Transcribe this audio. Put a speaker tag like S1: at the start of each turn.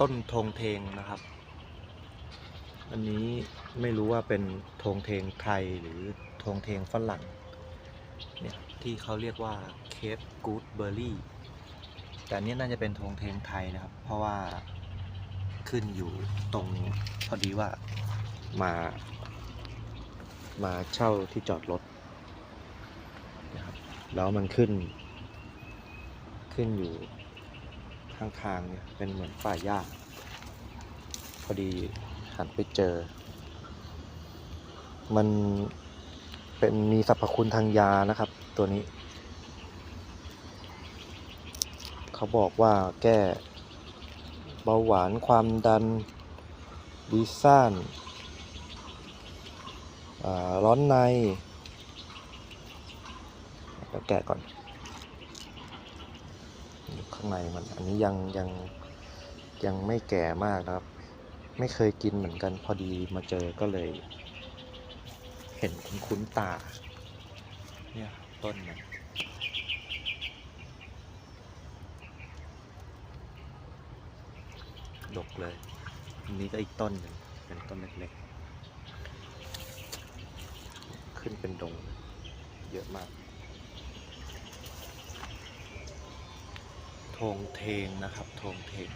S1: ต้นธงเทงนะครับ อันนี้ไม่รู้ว่าเป็นธงเทงไทยหรือธงเทงฝรั่งเนี่ยที่เขาเรียกว่าเคปกูดเบอร์รี่แต่นนี้น่าจะเป็นธงเทงไทยนะครับ เพราะว่าขึ้นอยู่ตรงพอดีว่ามา มาเช่าที่จอดรถนะครับแล้วมันขึ้น ขึ้นอยู่ ข้างทางเนี่ยเป็นเหมือนป่าหญ้าพอดีหันไปเจอ มันเป็นมีสรรพคุณทางยานะครับตัวนี้ เขาบอกว่าแก้เบาหวานความดันดีซ่านร้อนในเดี๋ยวแกะก่อน ข้างในมัน อันนี้ยังยังยังไม่แก่มากนะครับ ไม่เคยกินเหมือนกันพอดีมาเจอก็เลย เห็นคุ้นๆตา เนี่ยต้นมันดกเลย อันนี้ก็อีกต้นหนึ่งเป็นต้นเล็กๆ ขึ้นเป็นดง เยอะมาก ทงเทงนะครับ ทงเทง